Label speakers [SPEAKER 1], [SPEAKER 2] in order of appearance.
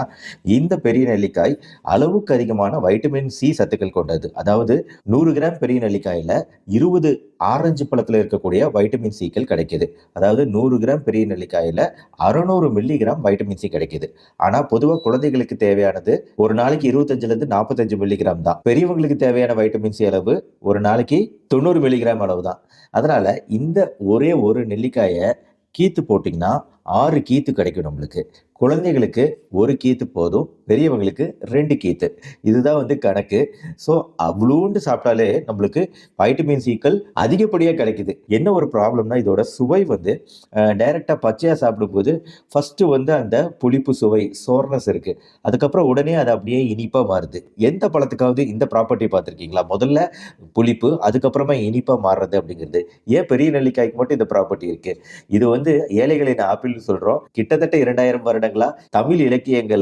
[SPEAKER 1] பார்த்தீங்கன்னா இந்த பெரிய நெல்லிக்காய் அளவுக்கு அதிகமான வைட்டமின் சி சத்துக்கள் கொண்டது. அதாவது நூறு கிராம் பெரிய நெல்லிக்காயில் இருபது ஆரஞ்சு பழத்தில் இருக்கக்கூடிய வைட்டமின் சிக்கள் கிடைக்கிது. அதாவது நூறு கிராம் பெரிய நெல்லிக்காயில் அறுநூறு மில்லிகிராம் வைட்டமின் சி கிடைக்குது. ஆனால் பொதுவாக குழந்தைகளுக்கு தேவையானது ஒரு நாளைக்கு இருபத்தஞ்சிலேருந்து நாற்பத்தஞ்சு மில்லிகிராம் தான். பெரியவங்களுக்கு தேவையான வைட்டமின் சி அளவு ஒரு நாளைக்கு தொண்ணூறு மில்லிகிராம் அளவு தான் அதனால் இந்த ஒரே ஒரு நெல்லிக்காயை கீத்து போட்டிங்கன்னா ஆறு கீத்து கிடைக்கும் நம்மளுக்கு. குழந்தைகளுக்கு ஒரு கீத்து போதும் பெரியவங்களுக்கு ரெண்டு கீத்து. இதுதான் வந்து கணக்கு. ஸோ அவ்வளோண்டு சாப்பிட்டாலே நம்மளுக்கு வைட்டமின் சிக்கள் அதிகப்படியாக கிடைக்குது. என்ன ஒரு ப்ராப்ளம்னா இதோட சுவை வந்து டைரெக்டாக பச்சையாக சாப்பிடும்போது ஃபஸ்ட்டு வந்து அந்த புளிப்பு சுவை சோர்னஸ் இருக்குது அதுக்கப்புறம் உடனே அது அப்படியே இனிப்பாக மாறுது. எந்த பழத்துக்காவது இந்த ப்ராப்பர்ட்டி பார்த்துருக்கீங்களா? முதல்ல புளிப்பு அதுக்கப்புறமா இனிப்பாக மாறுறது அப்படிங்கிறது. ஏன் பெரிய நெல்லிக்காய்க்கு மட்டும் இந்த ப்ராப்பர்ட்டி இருக்குது இது வந்து ஏழைகளின் ஆப்பிள்னு சொல்றோம். கிட்டத்தட்ட இரண்டாயிரம் வருடங்களா தமிழ் இலக்கியங்கள்